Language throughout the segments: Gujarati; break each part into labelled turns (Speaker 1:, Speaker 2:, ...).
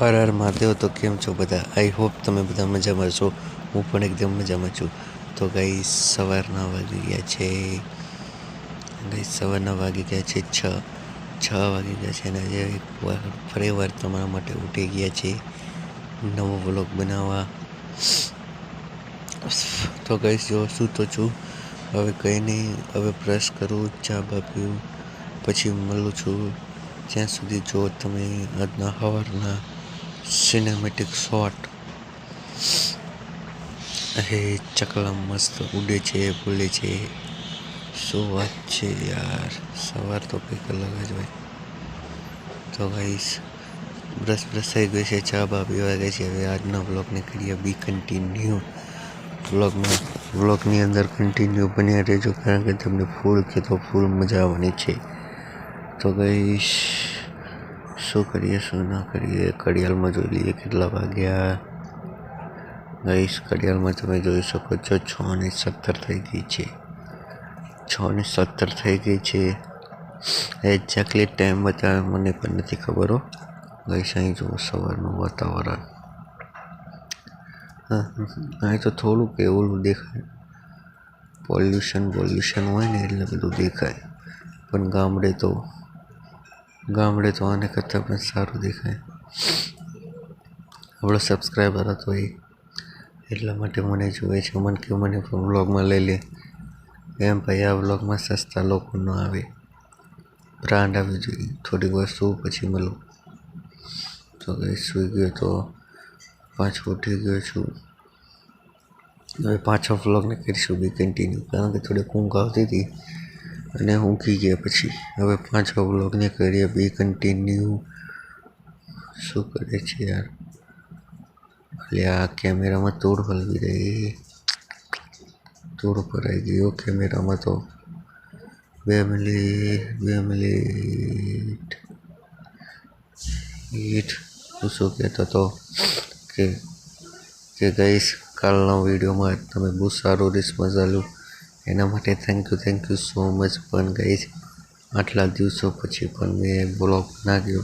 Speaker 1: હર હર મહાદેવ, તો કેમ છો બધા? આઈ હોપ તમે બધા મજામાં છો. હું પણ એકદમ મજામાં છું. તો ગઈ સવારના વાગી ગયા છે. ગઈ સવારના વાગી ગયા છે છ. છ વાગી ગયા છે અને આજે એક વાર, ફરી વાર તમારા માટે ઉઠી ગયા છે. નવો વ્લોગ બનાવવા. તો ગઈ જો શું તો છું. હવે કંઈ નહીં. હવે બ્રશ કરું, ચા બા પછી મળું છું. જ્યાં સુધી જો તમે આજના સવારના સિનેમેટિક શોટ હે ચકલા મસ્ત ઉડે છે, બોલે છે. શું વાત છે યાર? સવાર તો કંઈક અલગ જ હોય. તો ગાઈસ બ્રશ બ્રશ થઈ ગઈ છે, ચા બા પીવા ગઈ છે. હવે આજના બ્લોગને કરીએ બી કન્ટિન્યુ બ્લોગમાં બ્લોગની અંદર કન્ટિન્યુ બન્યા રહેજો, કારણ કે તમને ફૂલ કે તો ફૂલ મજા આવવાની છે. તો ગઈશ શું કરીએ, શું ના કરીએ? ઘડિયાળમાં જોઈ લઈએ કેટલા વાગ્યા? ગઈશ ઘડિયાળમાં તમે જોઈ શકો છો છ ને સત્તર થઈ ગઈ છે. છ ને સત્તર થઈ ગઈ છે. એક્ઝેક્ટલી ટાઈમ બતાવે મને પણ નથી ખબર હો. ગઈશ અહીં જુઓ સવારનું વાતાવરણ. હા અહીં તો થોડુંક એવું દેખાય. પોલ્યુશન પોલ્યુશન હોય ને એટલે બધું દેખાય. પણ ગામડે તો ગામડે તો આને કરતાં પણ સારું દેખાય. આપણો સબસ્ક્રાઈબર હતો એ. એટલા માટે મને જોવે છે. મને કે મને પણ વ્લોગમાં લઈ લે. એમ ભાઈ, આ વ્લોગમાં સસ્તા લોકો ન આવે. બ્રાન્ડ આવી જોઈએ. થોડીક વસ્તુ પછી મળો. તો કંઈ સૂઈ ગયો તો પાછો ઉઠી ગયો છું. હવે પાછો વ્લોગને કરીશું બી કન્ટિન્યુ કારણ કે થોડીક ઊંઘ આવતી હતી. અને ઊંઘી ગયા પછી. હવે પાછો બ્લોગને કરીએ, બી કન્ટિન્યુ શું કરે છે યાર? એટલે આ કેમેરામાં તોડ હલવી રહી તોડ ભરાઈ ગયો કેમેરામાં તો. બે મિનિટ બે મિનિટ. ઈટ. હું શું કહેતો હતો કે કે ગઈશ કાલના વિડીયોમાં તમે બહુ સારું રિસ્પોન્સ આપ્યું એના માટે thank you thank you so much પણ ગઈશ આટલા દિવસો પછી પણ મેં બ્લોગ નાખ્યો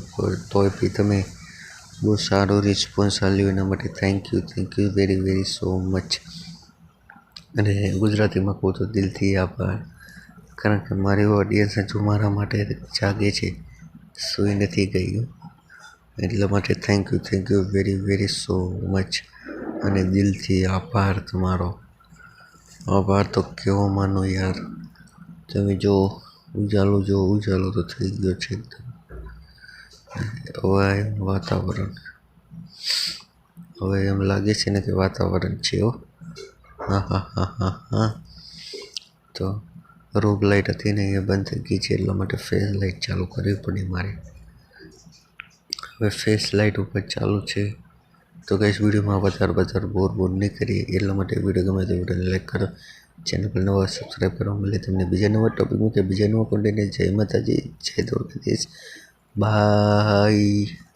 Speaker 1: તોય બી તમે બહુ સારો રિસ્પોન્સ આવ્યો એના માટે thank you thank you very very so much અને ગુજરાતીમાં કહું તો દિલથી આભાર. કારણ કે મારી ઓડિયન્સ હજુ મારા માટે જાગે છે. સૂઈ નથી ગયું. એટલા માટે thank you thank you very very so much અને દિલથી આભાર તમારો. આભાર તો કેવો માનો યાર. તમે જો ઉજાલો જો ઉજાલો તો થઈ ગયો છે એકદમ. હવે વાતાવરણ. હવે એમ લાગે છે ને કે વાતાવરણ છે હો. હા હા હા હા હા. તો રૂમ લાઇટ હતી ને એ બંધ થઈ ગઈ છે એટલા માટે ફેસ લાઇટ ચાલુ કરવી પડી મારે. હવે ફેસ લાઇટ ઉપર ચાલુ છે. તો કઈ વિડીયોમાં વધારે વધારે બોર બોર નહીં કરીએ એટલા માટે વીડિયો ગમે તો વિડીયોને લાઈક કરો. ચેનલ પર નવા સબસ્ક્રાઈબ કરવા મળે તમને બીજા નવા ટોપિક મૂકે બીજા નવા કોન્ટેન્ટ જય માતાજી, જય દ્વારકાધીશ. બાય